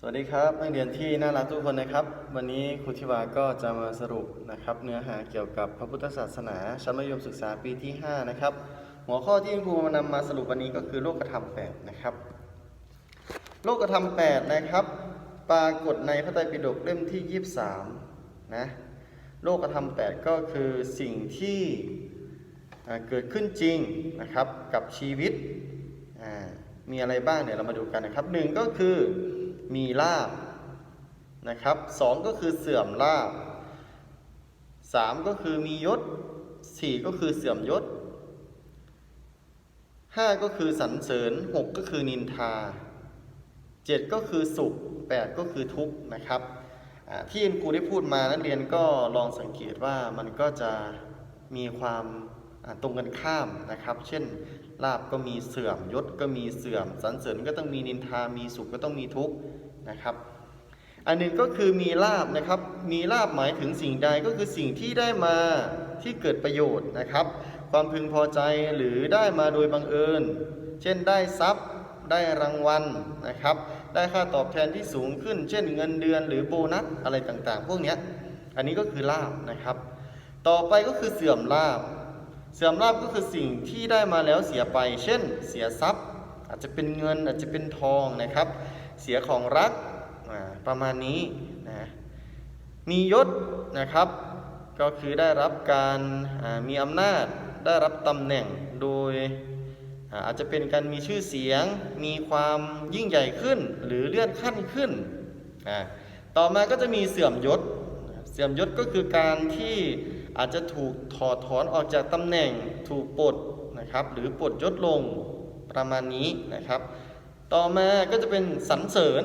สวัสดีครับนักเรียนที่น่ารักทุกคนนะครับ วันนี้ครูธิวาก็จะมาสรุปนะครับ เนื้อหาเกี่ยวกับพระพุทธศาสนาชั้นมัธยมศึกษาปีที่ 5 นะครับ หัวข้อที่ครูนำมาสรุปวันนี้ก็คือโลกธรรม8นะครับ โลกธรรม8นะครับ ปรากฏในพระไตรปิฎกเล่มที่ 23 นะ โลกธรรม8ก็คือสิ่งที่เกิดขึ้นจริงนะครับกับชีวิต มีอะไรบ้างเดี๋ยวเรามาดูกันนะครับหนึ่งก็คือ มีลาบนะครับสองก็คือเสื่อมลาบสามก็คือมียศสี่ก็คือเสื่อมยศห้าก็คือสรรเสริญหกก็คือนินทาเจ็ดก็คือสุขแปดก็คือทุกข์นะครับอ่าที่ครูได้พูดมานักเรียนก็ลองสังเกตว่ามันก็จะมีความตรงกันข้ามนะครับ เช่นลาบก็มีเสื่อมยศก็มีเสื่อมสรรเสริญก็ต้องมีนินทามีสุขก็ต้องมีทุกข์ นะครับ อันหนึ่งก็คือมีลาบนะครับ มีลาบหมายถึงสิ่งใดก็คือสิ่งที่ได้มาที่เกิดประโยชน์นะครับ ความพึงพอใจหรือได้มาโดยบังเอิญ เช่นได้ทรัพย์ได้รางวัลนะครับ ได้ค่าตอบแทนที่สูงขึ้น เช่นเงินเดือนหรือโบนัสอะไรต่างๆ พวกนี้อันนี้ก็คือลาบนะครับ ต่อไปก็คือเสื่อมลาบ เสื่อมลาบก็คือสิ่งที่ได้มาแล้วเสียไป เช่น เสียทรัพย์ อาจจะเป็นเงินอาจจะเป็นทองนะครับ เสียของรักประมาณนี้นะมียศนะครับ ก็คือได้รับการมีอำนาจได้รับตำแหน่งโดยอาจจะเป็นการมีชื่อเสียง มีความยิ่งใหญ่ขึ้น หรือเลื่อนขั้นขึ้น ต่อมาก็จะมีเสื่อมยศ เสื่อมยศก็คือการที่อาจจะถูกถอดถอนออกจากตำแหน่ง ถูกปลดนะครับ หรือปลดยศลงประมาณนี้นะครับ ต่อมาก็จะเป็นสรรเสริญ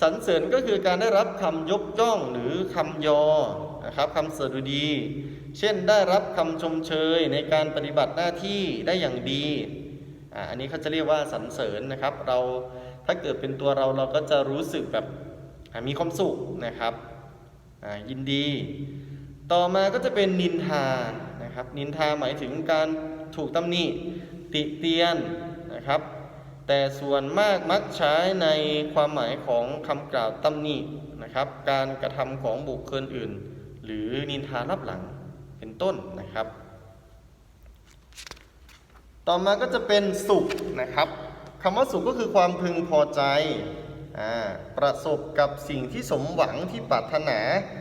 สรรเสริญก็คือการได้รับคำยกย่องหรือคำยอนะครับคำสดุดี เช่นได้รับคำชมเชยในการปฏิบัติหน้าที่ได้อย่างดีอันนี้เขาจะเรียกว่าสรรเสริญนะครับ เราถ้าเกิดเป็นตัวเราเราก็จะรู้สึกแบบมีความสุขนะครับยินดี ต่อมาก็จะเป็นนินทานะครับ นินทาหมายถึงการถูกตำหนิติเตียนนะครับ แต่ส่วนมากมักใช้ในความหมายของคำกล่าวตำหนินะครับ การกระทำของบุคคลอื่น หรือนินทารับหลังเป็นต้นนะครับ ต่อมาก็จะเป็นสุขนะครับคำว่าสุขก็คือความพึงพอใจอ่าประสบกับสิ่งที่สมหวังที่ปรารถนา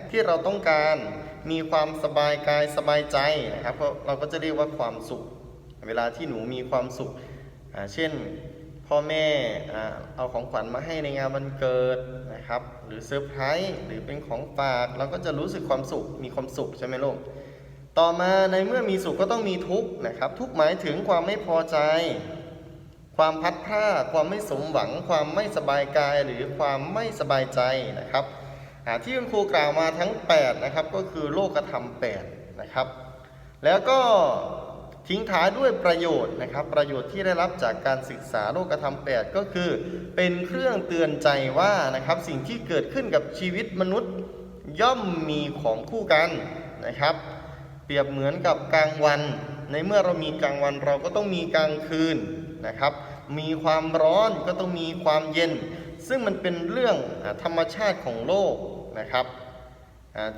ที่เราต้องการมีความสบายกายสบายใจนะครับเราก็จะเรียกว่าความสุข เวลาที่หนูมีความสุขเช่น พ่อแม่เอาของขวัญมาให้ในงานวันเกิดนะครับ หรือเซอร์ไพรส์หรือเป็นของฝากเราก็จะรู้สึกความสุขมีความสุขใช่ไหมลูกต่อมาในเมื่อมีสุขก็ต้องมีทุกข์นะครับ ทุกข์หมายถึงความไม่พอใจ ความพัดพลาดความไม่สมหวัง ความไม่สบายกายหรือความไม่สบายใจนะครับที่คุณครูกล่าวมาทั้ง 8 นะครับ ก็คือโลกธรรม8นะครับ แล้วก็ ทิ้งท้ายด้วยประโยชน์นะครับ ประโยชน์ที่ได้รับจากการศึกษาโลกธรรม 8 ก็คือ เป็นเครื่องเตือนใจว่านะครับสิ่งที่เกิดขึ้นกับชีวิตมนุษย์ย่อมมีของคู่กันนะครับ เปรียบเหมือนกับกลางวัน ในเมื่อเรามีกลางวันเราก็ต้องมีกลางคืนนะครับ มีความร้อนก็ต้องมีความเย็น ซึ่งมันเป็นเรื่องธรรมชาติของโลกนะครับ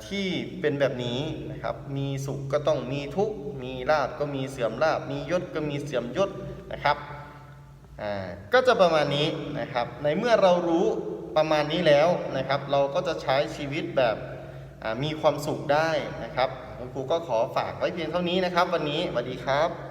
ที่เป็นแบบนี้นะครับ มีสุขก็ต้องมีทุกข์ มีลาบก็มีเสื่อมลาบ มียศก็มีเสื่อมยศนะครับ ก็จะประมาณนี้นะครับ ในเมื่อเรารู้ประมาณนี้แล้วนะครับ เราก็จะใช้ชีวิตแบบมีความสุขได้นะครับคุณครูก็ขอฝากไว้เพียงเท่านี้นะครับ วันนี้สวัสดีครับ